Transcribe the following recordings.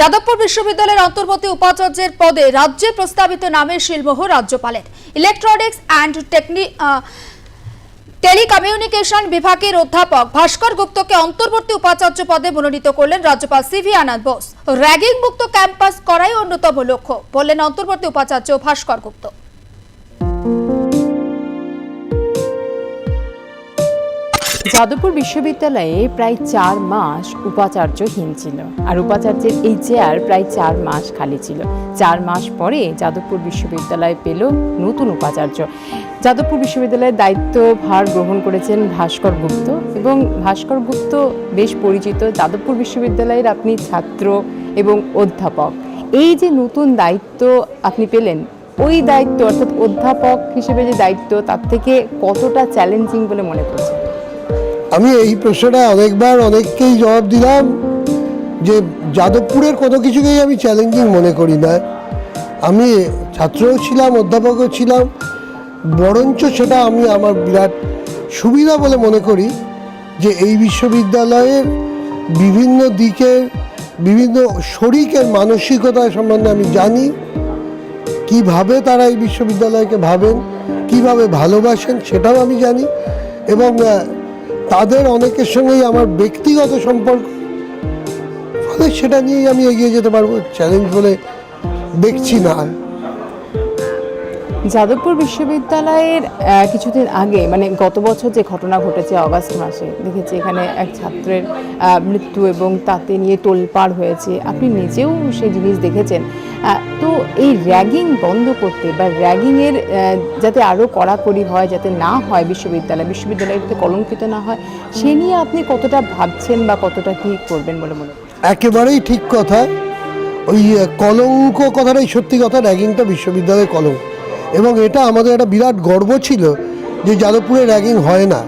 যাদবপুর বিশ্ববিদ্যালয়ের অন্তর্বর্তী উপাচার্যের পদে রাজ্যে প্রস্তাবিত নামের শিলমোহর রাজ্যপালের। ইলেকট্রনিক্স অ্যান্ড টেকনি টেলিকমিউনিকেশন বিভাগের অধ্যাপক ভাস্কর গুপ্তকে অন্তর্বর্তী উপাচার্য পদে মনোনীত করলেন রাজ্যপাল C V Ananda Bose. Ragging মুক্ত ক্যাম্পাস করাই অন্যতম লক্ষ্য, বললেন অন্তর্বর্তী উপাচার্য ভাস্কর গুপ্ত। যাদবপুর বিশ্ববিদ্যালয়ে প্রায় চার মাস উপাচার্যহীন ছিল। আর উপাচার্যের এই চেয়ার প্রায় চার মাস খালি ছিল। চার মাস পরে যাদবপুর বিশ্ববিদ্যালয় পেল নতুন উপাচার্য। যাদবপুর বিশ্ববিদ্যালয়ের দায়িত্ব ভার গ্রহণ করেছেন ভাস্কর গুপ্ত। এবং ভাস্কর গুপ্ত বেশ পরিচিত যাদবপুর বিশ্ববিদ্যালয়ের আপনি ছাত্র এবং অধ্যাপক। এই যে নতুন দায়িত্ব আপনি পেলেন, ওই দায়িত্ব অর্থাৎ অধ্যাপক হিসেবে যে দায়িত্ব, তার থেকে কতটা চ্যালেঞ্জিং বলে মনে করছেন? আমি এই প্রশ্নটা অনেকবার অনেককেই জবাব দিলাম যে যাদবপুরের কোনো কিছুকেই আমি চ্যালেঞ্জিং মনে করি না। আমি ছাত্রও ছিলাম, অধ্যাপকও ছিলাম, বরঞ্চ সেটা আমি আমার বিরাট সুবিধা বলে মনে করি যে এই বিশ্ববিদ্যালয়ের বিভিন্ন দিকের, বিভিন্ন শরিকের মানসিকতা সম্বন্ধে আমি জানি। কীভাবে তারা এই বিশ্ববিদ্যালয়কে ভাবেন, কীভাবে ভালোবাসেন সেটাও আমি জানি এবং তাদের অনেকের সঙ্গেই আমার ব্যক্তিগত সম্পর্ক। ফলে সেটা নিয়েই আমি এগিয়ে যেতে পারব চ্যালেঞ্জ বলে দেখছি না যাদবপুর বিশ্ববিদ্যালয়ের কিছুদিন আগে মানে গত বছর যে ঘটনা ঘটেছে অগাস্ট মাসে, দেখেছি এখানে এক ছাত্রের মৃত্যু এবং তাতে নিয়ে তোলপাড় হয়েছে। আপনি নিজেও সেই জিনিস দেখেছেন? তো এই র্যাগিং বন্ধ করতে বা র্যাগিংয়ের যাতে আরও কড়াকড়ি হয় যাতে না হয় বিশ্ববিদ্যালয় বিশ্ববিদ্যালয় যাতে কলঙ্কিত না হয় সে নিয়ে আপনি কতটা ভাবছেন বা কতটা কী করবেন বলে মনে একেবারেই ঠিক কথা। ওই কলঙ্ক কথাটাই সত্যি কথা র্যাগিংটা বিশ্ববিদ্যালয়ের কলঙ্ক। এবং এটা আমাদের একটা বিরাট গর্ব ছিল যে যাদবপুরে র্যাগিং হয় না।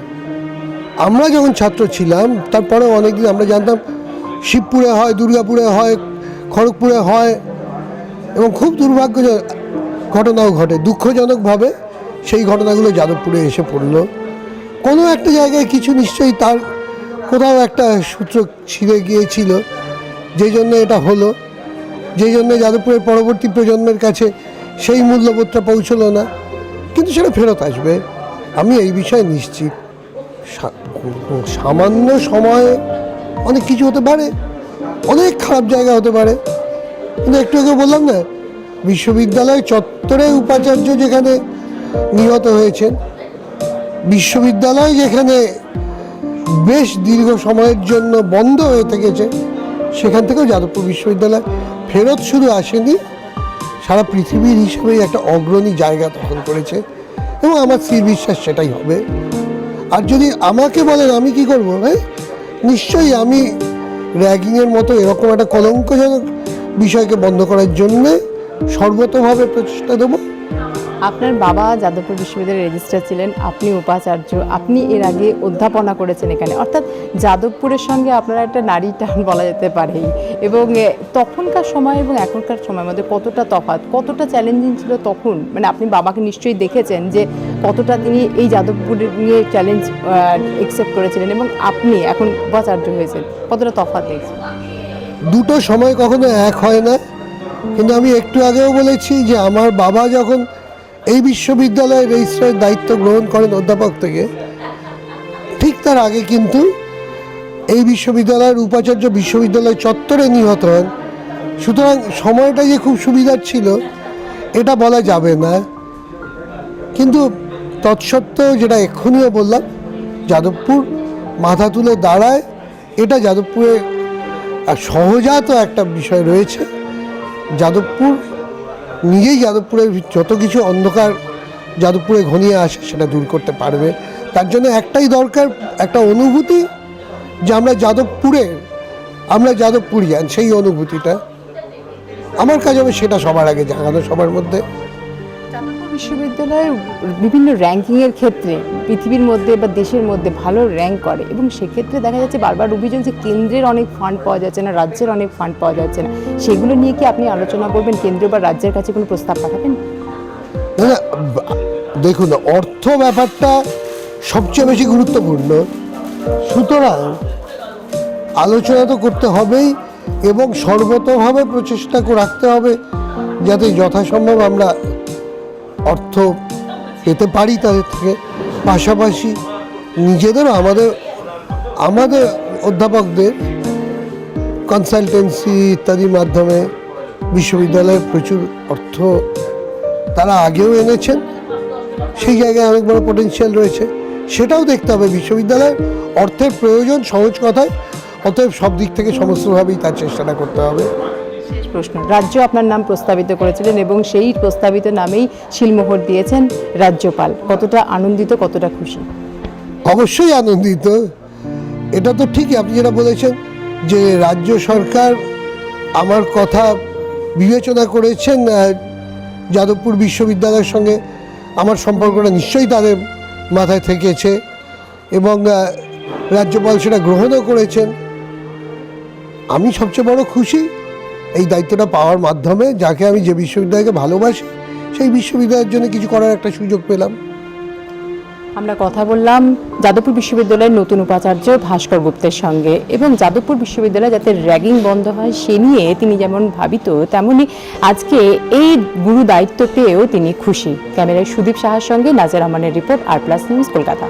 আমরা যখন ছাত্র ছিলাম তারপরে অনেকদিন আমরা জানতাম শিবপুরে হয় দুর্গাপুরে হয় খড়গপুরে হয় এবং খুব দুর্ভাগ্যজনক ঘটনাও ঘটে। দুঃখজনকভাবে সেই ঘটনাগুলো যাদবপুরে এসে পড়ল। কোনো একটা জায়গায় কিছু নিশ্চয়ই তার কোথাও একটা সূত্র ছিঁড়ে গিয়েছিল। যেই জন্য এটা হলো। যেই জন্য যাদবপুরের পরবর্তী প্রজন্মের কাছে সেই মূল্যবোধটা পৌঁছলো না। কিন্তু সেটা ফেরত আসবে। আমি এই বিষয়ে নিশ্চিত। সামান্য সময়ে অনেক কিছু হতে পারে। অনেক খারাপ জায়গা হতে পারে। কিন্তু একটু আগে বললাম না, বিশ্ববিদ্যালয় চত্বরে উপাচার্য যেখানে নিহত হয়েছেন, বিশ্ববিদ্যালয় যেখানে বেশ দীর্ঘ সময়ের জন্য বন্ধ হয়ে থেকেছে, সেখান থেকেও যাদবপুর বিশ্ববিদ্যালয় ফেরত শুধু আসেনি, সারা পৃথিবীর হিসেবেই একটা অগ্রণী জায়গা দখল করেছে, এবং আমার স্থির বিশ্বাস সেটাই হবে। আর যদি আমাকে বলেন আমি কি করব হ্যাঁ নিশ্চয়ই আমি র্যাগিংয়ের মতো এরকম একটা কলঙ্কজনক বিষয়কে বন্ধ করার জন্যে সর্বতভাবে প্রচেষ্টা দেবো। আপনার বাবা যাদবপুর বিশ্ববিদ্যালয়ের রেজিস্ট্রার ছিলেন, আপনি উপাচার্য, আপনি এর আগে অধ্যাপনা করেছেন এখানে। অর্থাৎ যাদবপুরের সঙ্গে আপনারা একটা নারী টান বলা যেতে পারেই এবং তখনকার সময় এবং এখনকার সময়ের মধ্যে কতটা তফাৎ, কতটা চ্যালেঞ্জিং ছিল তখন? মানে আপনি বাবাকে নিশ্চয়ই দেখেছেন যে কতটা তিনি এই যাদবপুরের নিয়ে চ্যালেঞ্জ অ্যাকসেপ্ট করেছিলেন এবং আপনি এখন উপাচার্য হয়েছেন। কতটা তফাৎ দেখছেন? দুটো সময় কখনো এক হয় না। কিন্তু আমি একটু আগেও বলেছি যে আমার বাবা যখন এই বিশ্ববিদ্যালয়ের রেজিস্ট্রারের দায়িত্ব গ্রহণ করেন অধ্যাপক থেকে, ঠিক তার আগে কিন্তু এই বিশ্ববিদ্যালয়ের উপাচার্য বিশ্ববিদ্যালয় চত্বরে নিহত হন। সুতরাং সময়টা যে খুব সুবিধার ছিল, এটা বলা যাবে না। কিন্তু তৎসত্ত্বেও যেটা এক্ষুনিও বললাম, যাদবপুর মাথা তুলে দাঁড়ায়, এটা যাদবপুরের আর সহজাত একটা বিষয় রয়েছে। যাদবপুর, নিজেই যাদবপুরের যত কিছু অন্ধকার যাদবপুরে ঘনিয়ে আসে সেটা দূর করতে পারবে। তার জন্য একটাই দরকার, একটা অনুভূতি যে আমরা যাদবপুরে, আমরা যাদবপুরিয়ান, সেই অনুভূতিটা। আমার কাজ হবে সেটা সবার আগে জাগানো, সবার মধ্যে। যাদবপুর বিশ্ববিদ্যালয়ের বিভিন্ন র্যাঙ্কিংয়ের ক্ষেত্রে পৃথিবীর মধ্যে বা দেশের মধ্যে ভালো র্যাঙ্ক করে এবং সেক্ষেত্রে দেখা যাচ্ছে বারবার অভিযোগ যে কেন্দ্রের অনেক ফান্ড পাওয়া যাচ্ছে না, রাজ্যের অনেক ফান্ড পাওয়া যাচ্ছে না। সেগুলো নিয়ে কি আপনি আলোচনা করবেন? কেন্দ্র বা রাজ্যের কাছে কোনো প্রস্তাব পাঠাবেন? দেখুন, অর্থ ব্যাপারটা সবচেয়ে বেশি গুরুত্বপূর্ণ। সুতরাং আলোচনা তো করতে হবেই এবং সর্বতভাবে প্রচেষ্টা রাখতে হবে যাতে যথাসম্ভব আমরা অর্থ পেতে পারি তাদের থেকে। পাশাপাশি নিজেদেরও আমাদের আমাদের অধ্যাপকদের কনসালটেন্সি ইত্যাদির মাধ্যমে বিশ্ববিদ্যালয়ে প্রচুর অর্থ তারা আগেও এনেছেন। সেই জায়গায় অনেক বড় পোটেনশিয়াল রয়েছে। সেটাও দেখতে হবে। বিশ্ববিদ্যালয়ের অর্থের প্রয়োজন সহজ কথায়, অতএব সব দিক থেকে সমস্তভাবেই তার চেষ্টাটা করতে হবে। প্রশ্ন। রাজ্য আপনার নাম প্রস্তাবিত করেছিলেন এবং সেই প্রস্তাবিত নামেই শিলমোহর দিয়েছেন রাজ্যপাল। কতটা আনন্দিত, কতটা খুশি? অবশ্যই আনন্দিত। এটা তো ঠিকই আপনি যেটা বলেছেন যে রাজ্য সরকার আমার কথা বিবেচনা করেছেন যাদবপুর বিশ্ববিদ্যালয়ের সঙ্গে আমার সম্পর্কটা নিশ্চয়ই তাদের মাথায় থেকেছে এবং রাজ্যপাল সেটা গ্রহণও করেছেন। আমি সবচেয়ে বড় খুশি এই দায়িত্বটা পাওয়ার মাধ্যমে যাকে আমি যে বিশ্ববিদ্যালয়কে ভালোবাসি, সেই বিশ্ববিদ্যালয়ের জন্য কিছু করার একটা সুযোগ পেলাম। আমরা কথা বললাম যাদবপুর বিশ্ববিদ্যালয়ের নতুন উপাচার্য ভাস্কর গুপ্তের সঙ্গে এবং যাদবপুর বিশ্ববিদ্যালয়ে যাতে র্যাগিং বন্ধ হয় সে নিয়ে তিনি যেমন ভাবিত, তেমনি আজকে এই গুরু দায়িত্ব পেয়েও তিনি খুশি। ক্যামেরায় সুদীপ সাহার সঙ্গে নাজার রহমানের report R plus news Kolkata.